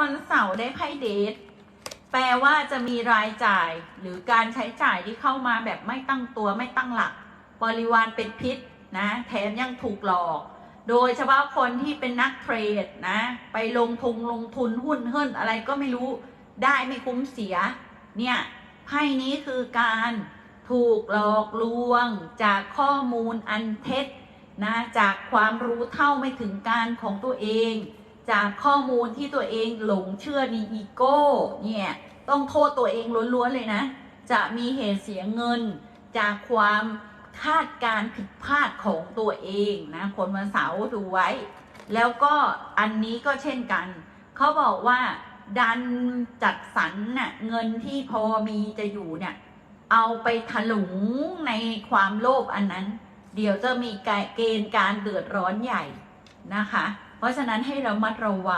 วันเสาร์ได้ไพ่เดทแปลว่าจะมีรายจ่ายหรือการใช้จ่ายที่เข้ามาแบบไม่ตั้งตัวไม่ตั้งหลัก บริวารเป็นพิษนะแถมยังถูกหลอก โดยเฉพาะคนที่เป็นนักเทรดนะ ไปลงทุนลงทุนหุ้นเฮิ่นอะไรก็ไม่รู้ได้ไม่คุ้มเสีย เนี่ยไพ่นี้คือการถูกหลอกลวงจากข้อมูลอันเท็จนะจากความรู้เท่าไม่ถึงการของตัวเอง จากข้อมูลที่ตัวเองหลงเชื่อในอีโก้เนี่ยต้องโทษตัวเองล้วนๆเลยนะ จะมีเหตุเสียเงิน จากความคาดการผิดพลาดของตัวเองนะคนวันเสาร์ดูไว้ แล้วก็อันนี้ก็เช่นกัน เขาบอกว่าดันจัดสรรน่ะเงินที่พอมีจะอยู่เนี่ยเอาไปถลุงในความโลภอันนั้น เดี๋ยวจะมีเกณฑ์การเดือดร้อนใหญ่ นะคะ เพราะฉะนั้นให้เรามัดระวัง